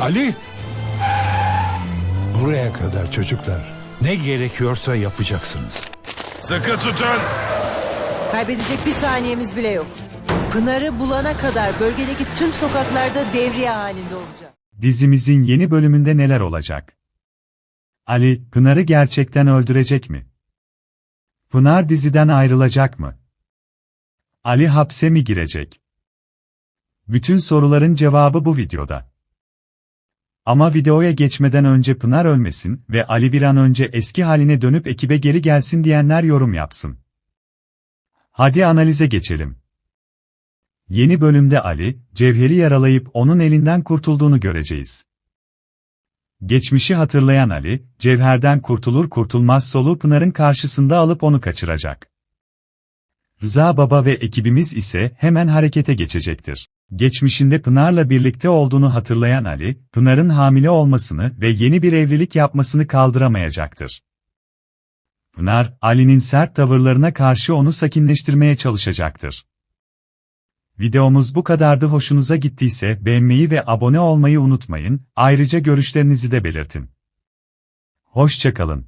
Ali! Buraya kadar çocuklar. Ne gerekiyorsa yapacaksınız. Sıkı tutun. Kaybedecek bir saniyemiz bile yok. Pınar'ı bulana kadar bölgedeki tüm sokaklarda devriye halinde olacak. Dizimizin yeni bölümünde neler olacak? Ali, Pınar'ı gerçekten öldürecek mi? Pınar diziden ayrılacak mı? Ali hapse mi girecek? Bütün soruların cevabı bu videoda. Ama videoya geçmeden önce Pınar ölmesin ve Ali bir an önce eski haline dönüp ekibe geri gelsin diyenler yorum yapsın. Hadi analize geçelim. Yeni bölümde Ali, Cevher'i yaralayıp onun elinden kurtulduğunu göreceğiz. Geçmişi hatırlayan Ali, Cevher'den kurtulur kurtulmaz soluğu Pınar'ın karşısında alıp onu kaçıracak. Rıza Baba ve ekibimiz ise hemen harekete geçecektir. Geçmişinde Pınar'la birlikte olduğunu hatırlayan Ali, Pınar'ın hamile olmasını ve yeni bir evlilik yapmasını kaldıramayacaktır. Pınar, Ali'nin sert tavırlarına karşı onu sakinleştirmeye çalışacaktır. Videomuz bu kadardı hoşunuza gittiyse beğenmeyi ve abone olmayı unutmayın, ayrıca görüşlerinizi de belirtin. Hoşçakalın.